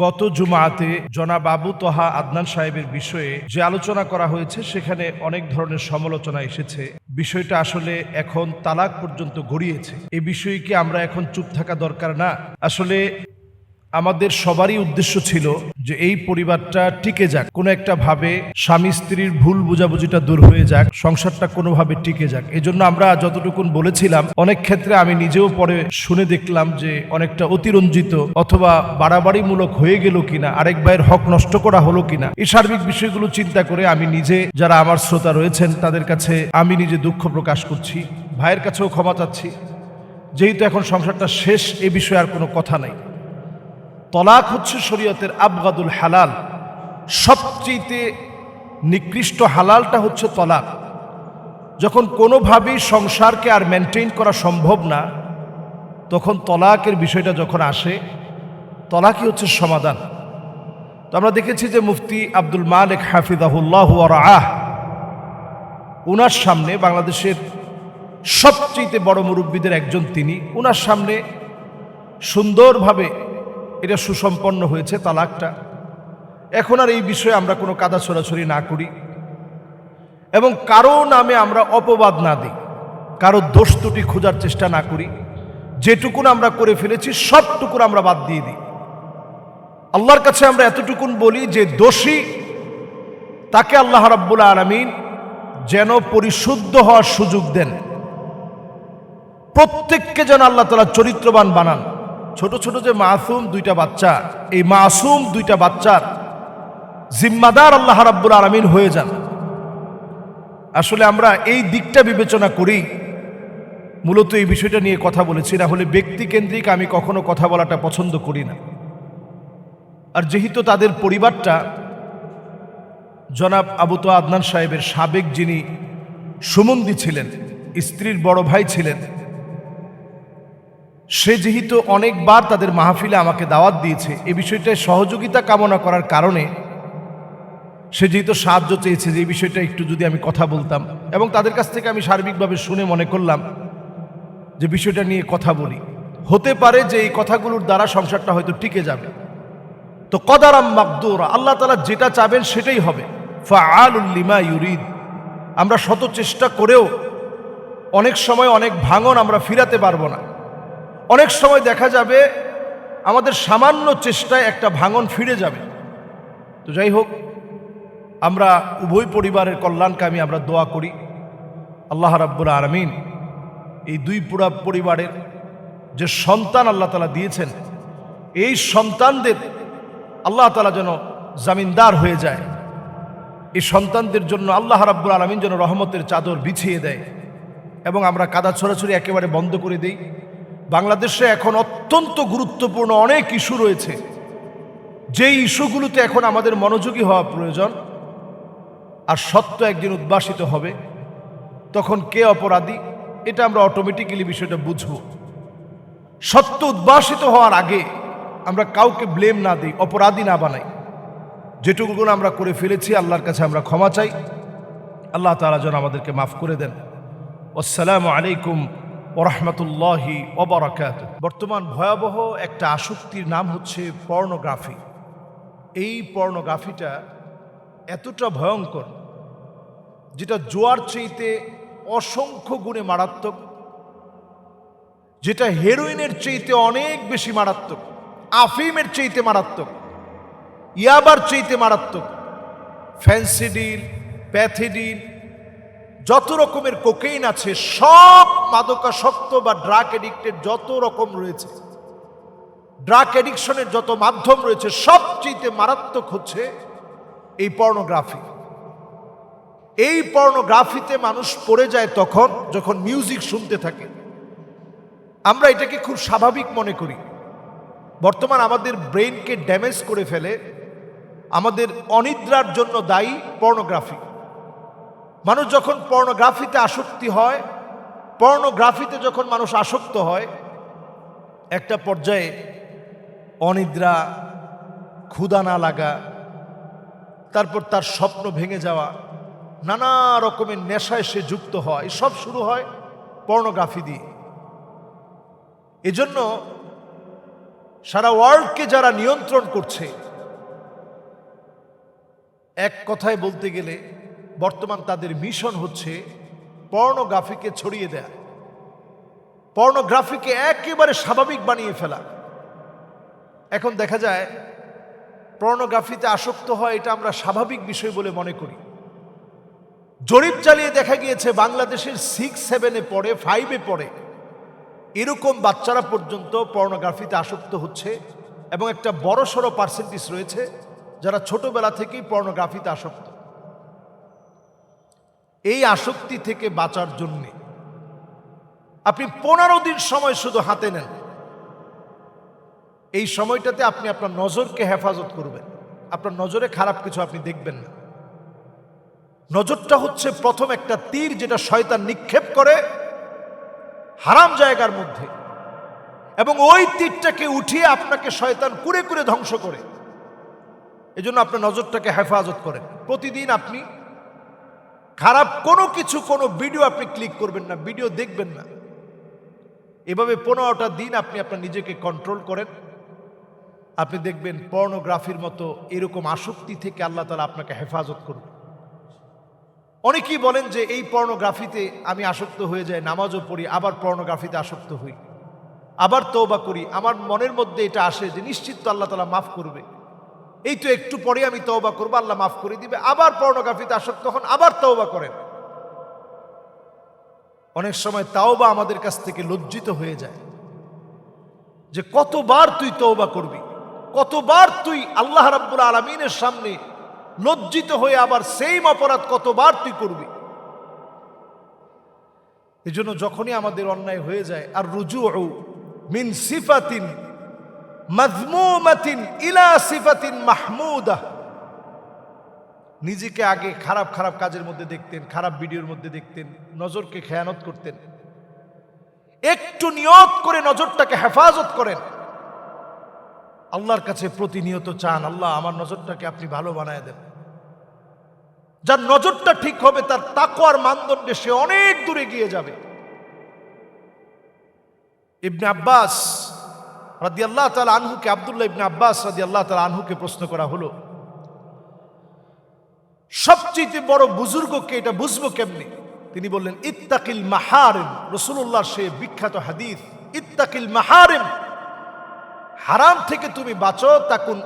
গত জুমাতে জনা বাবু তহা আদনান সাহেবের বিষয়ে যে আলোচনা করা হয়েছে, সেখানে অনেক ধরনের সমালোচনা এসেছে। বিষয়টা আসলে এখন তালাক পর্যন্ত গড়িয়েছে। এ বিষয়ে কি আমরা এখন চুপ থাকা দরকার না? আসলে আমাদের সবারই উদ্দেশ্য ছিল যে এই পরিবারটা টিকে যাক। কোনো একটা ভাবে স্বামী স্ত্রীর ভুল বুঝাবুঝিটা দূর হয়ে যাক, সংসারটা কোনোভাবে টিকে যাক। এজন্য আমরা যতটুকুন বলেছিলাম, অনেক ক্ষেত্রে আমি নিজেও পরে শুনে দেখলাম যে অনেকটা অতিরঞ্জিত অথবা বাড়াবাড়িমূলক হয়ে গেল কিনা, আরেক ভাইয়ের হক নষ্ট করা হলো কিনা, এই সার্বিক বিষয়গুলো চিন্তা করে আমি নিজে, যারা আমার শ্রোতা রয়েছেন, তাদের কাছে আমি নিজে দুঃখ প্রকাশ করছি। ভাইয়ের কাছেও ক্ষমা চাচ্ছি। যেহেতু এখন সংসারটা শেষ, এ বিষয়ে আর কোনো কথা নাই। তলাক হচ্ছে শরীয়তের আবগাদুল হালাল। সবচেয়ে নিকৃষ্ট হালালটা হচ্ছে তলাক। যখন কোনোভাবেই সংসারকে আর মেনটেন করা সম্ভব না, তখন তলাকের বিষয়টা যখন আসে, তলাকই হচ্ছে সমাধান। তো আমরা দেখেছি যে মুফতি আব্দুল মালিক হাফিজাহুল্লাহ আহ উনার সামনে বাংলাদেশের সবচেয়ে বড় মুরব্বীদের একজন তিনি, উনার সামনে সুন্দরভাবে এটা সুসম্পন্ন হয়েছে, তালাকটা। এখন আর এই বিষয়ে আমরা কোনো কাদা ছড়াছড়ি না করি। এবং কারও নামে আমরা অপবাদ না দিই, কারও দোষ ত্রুটি খোঁজার চেষ্টা না করি। যেটুকুন আমরা করে ফেলেছি সবটুকুন আমরা বাদ দিয়ে দিই। আল্লাহর কাছে আমরা এতটুকুন বলি যে দোষী, তাকে আল্লাহ রাব্বুল আলমিন যেন পরিশুদ্ধ হওয়ার সুযোগ দেন। প্রত্যেককে যেন আল্লাহ তালা চরিত্রবান বানান। ছোট ছোট যে মাসুম দুইটা বাচ্চা, এই মাসুম দুইটা বাচ্চার জিম্মাদার আল্লাহ রাব্বুল আলমিন হয়ে যান। আসলে আমরা এই দিকটা বিবেচনা করি, মূলত এই বিষয়টা নিয়ে কথা বলেছি, না হলে ব্যক্তিকেন্দ্রিক আমি কখনো কথা বলাটা পছন্দ করি না। আর যেহেতু তাদের পরিবারটা, জনাব আবু তো আদনান সাহেবের সাবেক যিনি সুমন্দি ছিলেন, স্ত্রীর বড় ভাই ছিলেন সে যেহেতু অনেকবার তাদের মাহফিলে আমাকে দাওয়াত দিয়েছে, এ বিষয়টায় সহযোগিতা কামনা করার কারণে সে যেহেতু সাহায্য চেয়েছে যে এই বিষয়টা একটু যদি আমি কথা বলতাম এবং তাদের কাছ থেকে আমি সার্বিকভাবে শুনে মনে করলাম যে, বিষয়টা নিয়ে কথা বলি। হতে পারে যে, এই কথাগুলোর দ্বারা সংসারটা হয়তো টিকে যাবে। তো কদারাম মাকদুর, আল্লাহ তালা যেটা চাবেন সেটাই হবে। ফাআলুল্লিমা ইউরিদ। আমরা শত চেষ্টা করেও অনেক সময় অনেক ভাঙন আমরা ফিরাতে পারব না। অনেক সময় দেখা যাবে আমাদের সামান্য চেষ্টায় একটা ভাঙন ফিরে যাবে। তো যাই হোক, আমরা উভয় পরিবারের কল্যাণকামী আমরা দোয়া করি। আল্লাহ রাব্বুল আলমিন এই দুই পুরা পরিবারের যে সন্তান আল্লাহ তালা দিয়েছেন, এই সন্তানদের আল্লাহ তালা যেন জামিনদার হয়ে যায়। এই সন্তানদের জন্য আল্লাহ রাব্বুল আলমিন যেন রহমতের চাদর বিছিয়ে দেয় এবং আমরা কাদা ছড়াছড়ি একেবারে বন্ধ করে দিই। বাংলাদেশে এখন অত্যন্ত গুরুত্বপূর্ণ অনেক ইস্যু রয়েছে। যে ইস্যুগুলোতে এখন আমাদের মনোযোগী হওয়া প্রয়োজন, আর সত্য একদিন উদ্ভাসিত হবে, তখন কে অপরাধী, এটা আমরা অটোমেটিক্যালি বিষয়টা বুঝব। সত্য উদ্ভাসিত হওয়ার আগে আমরা কাউকে ব্লেম না দিই, অপরাধী না বানাই। যেটুকু আমরা করে ফেলেছি, আল্লাহর কাছে আমরা ক্ষমা চাই। আল্লাহ তালা যেন আমাদেরকে মাফ করে দেন। আসসালামু আলাইকুম ওরহমতুল্লাহি ওবরাকাত বর্তমান ভয়াবহ একটা আসক্তির নাম হচ্ছে পর্নোগ্রাফি। এই পর্নোগ্রাফিটা এতটা ভয়ঙ্কর, যেটা জোয়ার চেয়েতে অসংখ্য গুণে মারাত্মক, যেটা হেরোইনের চেয়েতে অনেক বেশি মারাত্মক, আফিমের চেয়েতে মারাত্মক, ইয়াবার চেয়েতে মারাত্মক, ফ্যান্সিডিল, প্যাথিডিল যত রকমের কোকেইন আছে, সব মাদকাসক্ত বা ড্রাগ এডিক্টেড যত রকম রয়েছে ড্রাগ এডিকশনের যত মাধ্যম রয়েছে সবচেয়ে মারাত্মক হচ্ছে এই পর্নোগ্রাফি এই পর্নোগ্রাফিতে মানুষ পড়ে যায় তখন যখন মিউজিক শুনতে থাকে। আমরা এটাকে খুব স্বাভাবিক মনে করি। বর্তমান আমাদের ব্রেনকে ড্যামেজ করে ফেলে, আমাদের অনিদ্রার জন্য দায়ী পর্নোগ্রাফি মানুষ যখন পর্নোগ্রাফিতে আসক্তি হয় পর্নোগ্রাফিতে যখন মানুষ আসক্ত হয়, একটা পর্যায়ে অনিদ্রা ক্ষুদা না লাগা, তারপর তার স্বপ্ন ভেঙে যাওয়া, নানা রকমের নেশায় সে যুক্ত হয়, সব শুরু হয় পর্নোগ্রাফি দিয়ে। এজন্য সারা ওয়ার্ল্ডকে যারা নিয়ন্ত্রণ করছে, এক কথায় বলতে গেলে বর্তমান তাদের মিশন হচ্ছে পর্নোগ্রাফিকে ছড়িয়ে দেয়া। পর্নোগ্রাফিকে একেবারে স্বাভাবিক বানিয়ে ফেলা। এখন দেখা যায়, পর্নোগ্রাফিতে আসক্ত হয় এটা আমরা স্বাভাবিক বিষয় বলে মনে করি। জরিপ চালিয়ে দেখা গিয়েছে, বাংলাদেশের সিক্স সেভেনে পড়ে ফাইভে পড়ে। এরকম বাচ্চারা পর্যন্ত পর্নোগ্রাফিতে আসক্ত হচ্ছে এবং একটা বড় সড়ো পার্সেন্টেজ রয়েছে যারা ছোটবেলা থেকেই পর্নোগ্রাফিতে আসক্ত। এই আসক্তি থেকে বাঁচার জন্যে। আপনি পনেরো দিন সময় শুধু হাতে নেন। এই সময়টাতে আপনি আপনার নজরকে হেফাজত করবেন। আপনার নজরে খারাপ কিছু আপনি দেখবেন না। নজরটা হচ্ছে প্রথম একটা তীর যেটা শয়তান নিক্ষেপ করে হারাম জায়গার মধ্যে এবং ওই তীরটাকে উঠিয়ে আপনাকে শয়তান কুড়ে কুড়ে ধ্বংস করে। এজন্য আপনার নজরটাকে হেফাজত করেন। প্রতিদিন আপনি খারাপ কোনো কিছু, কোনো ভিডিও আপনি ক্লিক করবেন না ভিডিও দেখবেন না। এভাবে পনেরোটা দিন আপনি আপনার নিজেকে কন্ট্রোল করেন। আপনি দেখবেন পর্নোগ্রাফির মতো এরকম আসক্তি থেকে আল্লাহ তালা আপনাকে হেফাজত করবে। অনেকেই বলেন যে এই পর্নোগ্রাফিতে আমি আসক্ত হয়ে যাই, নামাজও পড়ি, আবার পর্নোগ্রাফিতে আসক্ত হই। আবার তৌবা করি। আমার মনের মধ্যে এটা আসে যে নিশ্চিত তো আল্লাহ তালা মাফ করবে। এই তো একটু পরে আমি তৌবা করব, আল্লাহ মাফ করে দিবে। আবার পর্নোগ্রাফিতে আসক্ত হন, আবার তৌবা করেন। অনেক সময় তাওবা আমাদের কাছ থেকে লজ্জিত হয়ে যায়। যে কতবার তুই তৌবা করবি, কতবার তুই আল্লাহ রাব্বুল আলমিনের সামনে লজ্জিত হয়ে আবার সেইম অপরাধ কতবার তুই করবি? এজন্য যখনই আমাদের অন্যায় হয়ে যায়, আর রুজু মিন সিফাতিন মাজমুমাতিন ইলা সিফাতিন মাহমুদা। নিজেকে আগে খারাপ খারাপ কাজের মধ্যে দেখতেন, খারাপ ভিডিওর মধ্যে দেখতেন, নজরকে খেয়ানত করতেন। একটু নিয়ত করে নজরটাকে হেফাজত করেন। আল্লাহর কাছে প্রতিনিয়ত চান, আল্লাহ আমার নজরটাকে আপনি ভালো বানায় দেন। যার নজরটা ঠিক হবে, তার তাকওয়ার মানদণ্ডে সে অনেক দূরে গিয়ে যাবে। ইবনে আব্বাস রাদি আল্লাহ তালা আনহুকে, আবদুল্লাহ ইবনে আব্বাস রাদি আল্লাহ তালা আনহুকে প্রশ্ন করা হলো, সবচেয়ে বড় বুজুর্গকে এটা বুঝব কেমনি? তিনি বললেন, ইত্তাকিল মাহারেম। রসুল্লাহ সে বিখ্যাত হাদিস, ইত্তাকিল মাহারেম। হারাম থেকে তুমি বাঁচো, তাকুন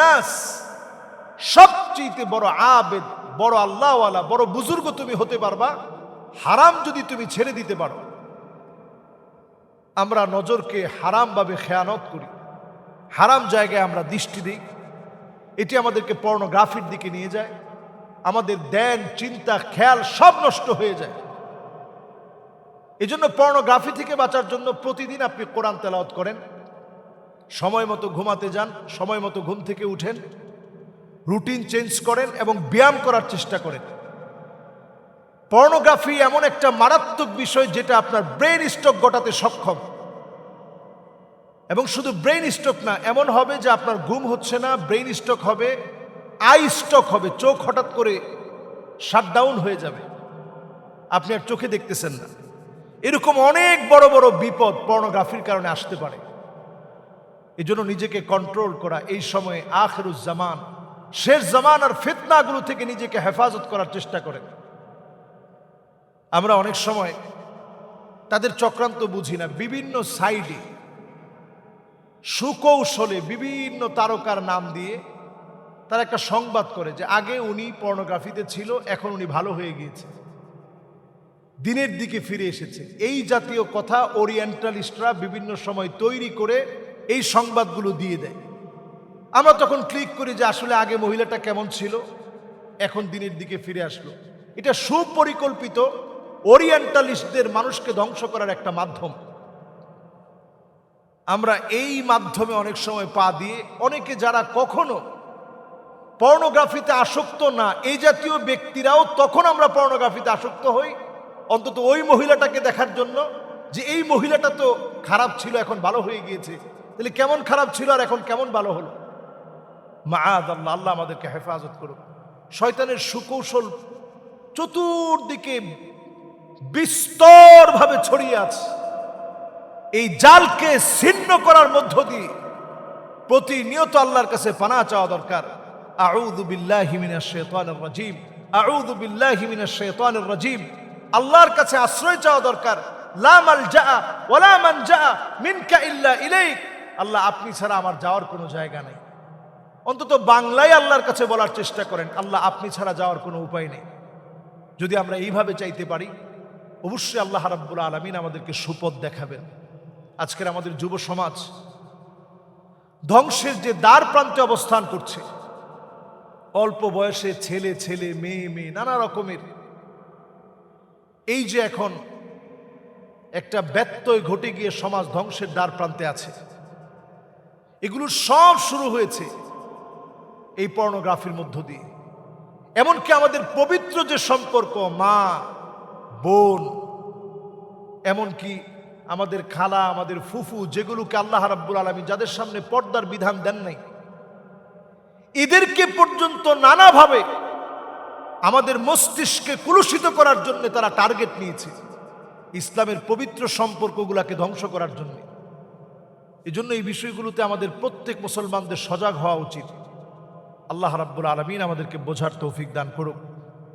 নাস। সবচেয়ে বড় আবেদ, বড় আল্লাহওয়ালা, বড় বুজুর্গ তুমি হতে পারবা, হারাম যদি তুমি ছেড়ে দিতে পারো। আমরা নজরকে হারামভাবে খেয়ানত করি। হারাম জায়গায় আমরা দৃষ্টি দিই। এটি আমাদেরকে পর্নোগ্রাফির দিকে নিয়ে যায়। আমাদের দেন চিন্তা, খেয়াল সব নষ্ট হয়ে যায়। এজন্য পর্নোগ্রাফি থেকে বাঁচার জন্য প্রতিদিন আপনি কোরআন তেলাওত করেন। সময় মতো ঘুমাতে যান, সময় মতো ঘুম থেকে উঠেন। রুটিন চেঞ্জ করেন এবং ব্যায়াম করার চেষ্টা করেন। পর্নোগ্রাফি এমন একটা মারাত্মক বিষয় যেটা আপনার ব্রেন স্ট্রোক ঘটাতে সক্ষম। এবং শুধু ব্রেন স্ট্রোক না, এমন হবে যে আপনার ঘুম হচ্ছে না ব্রেন স্ট্রোক হবে, আই স্ট্রোক হবে, চোখ হঠাৎ করে শাটডাউন হয়ে যাবে। আপনি আর চোখে দেখতেছেন না। এরকম অনেক বড় বড় বিপদ পর্নোগ্রাফির কারণে আসতে পারে। এজন্য নিজেকে কন্ট্রোল করা, এই সময়ে আখরুজ্জামান শেষ জামান আর ফিতনাগুলো থেকে নিজেকে হেফাজত করার চেষ্টা করেন। আমরা অনেক সময় তাদের চক্রান্ত বুঝি না, বিভিন্ন সাইডে, সুকৌশলে বিভিন্ন তারকার নাম দিয়ে তারা একটা সংবাদ করে যে আগে উনি পর্নোগ্রাফিতে ছিল, এখন উনি ভালো হয়ে গিয়েছে। দিনের দিকে ফিরে এসেছে। এই জাতীয় কথা ওরিয়েন্টালিস্টরা বিভিন্ন সময় তৈরি করে এই সংবাদগুলো দিয়ে দেয়। আমরা তখন ক্লিক করি যে আসলে আগে মহিলাটা কেমন ছিল, এখন দিনের দিকে ফিরে আসলো। এটা সুপরিকল্পিত ওরিয়েন্টালিস্টদের মানুষকে ধ্বংস করার একটা মাধ্যম। আমরা এই মাধ্যমে অনেক সময় পা দিয়ে অনেকে যারা কখনো পর্নোগ্রাফিতে আসক্ত না, এই জাতীয় ব্যক্তিরাও তখন আমরা পর্নোগ্রাফিতে আসক্ত হই। অন্তত ওই মহিলাটাকে দেখার জন্য যে এই মহিলাটা তো খারাপ ছিল, এখন ভালো হয়ে গিয়েছে। তাহলে কেমন খারাপ ছিল আর এখন কেমন ভালো হলো? মা আল্লাহ আল্লাহ আমাদেরকে হেফাজত করুক। শয়তানের সুকৌশল চতুর্দিকে বিস্তরভাবে ছড়িয়ে আছে। এই জালকে ছিন্ন করার মধ্য দিয়ে প্রতিনিয়ত আল্লাহর কাছে পানা চাওয়া দরকার। রাজিম। রাজিম। আল্লাহর কাছে আশ্রয় চাওয়া দরকার। মিনকা ইল্লা ইলাইক। আল্লাহ, আপনি ছাড়া আমার যাওয়ার কোনো জায়গা নেই। অন্তত বাংলায় আল্লাহর কাছে বলার চেষ্টা করেন। আল্লাহ, আপনি ছাড়া যাওয়ার কোনো উপায় নেই। যদি আমরা এইভাবে চাইতে পারি অবশ্যই আল্লাহ রাব্বুল আলমিন আমাদেরকে সুপথ দেখাবেন। আজকের আমাদের যুব সমাজ ধ্বংসের যে দ্বার প্রান্তে অবস্থান করছে, অল্প বয়সে ছেলে ছেলে, মেয়ে মেয়ে, নানা রকমের, এই যে এখন একটা ব্যত্যয় ঘটে গিয়ে সমাজ ধ্বংসের দ্বার প্রান্তে আছে। এগুলো সব শুরু হয়েছে এই পর্নোগ্রাফির মধ্য দিয়ে। এমনকি আমাদের পবিত্র যে সম্পর্ক, মা বোন, এমনকি আমাদের খালা, আমাদের ফুফু, যেগুলোকে আল্লাহ রাব্বুল আলমী যাদের সামনে পর্দার বিধান দেন নাই, এদেরকে পর্যন্ত নানাভাবে আমাদের মস্তিষ্কে কুলুষিত করার জন্য তারা টার্গেট নিয়েছে ইসলামের পবিত্র সম্পর্কগুলোকে ধ্বংস করার জন্য। এই জন্য এই বিষয়গুলোতে আমাদের প্রত্যেক মুসলমানদের সজাগ হওয়া উচিত। আল্লাহ রাব্বুল আলমিন আমাদেরকে বোঝার তৌফিক দান করুক।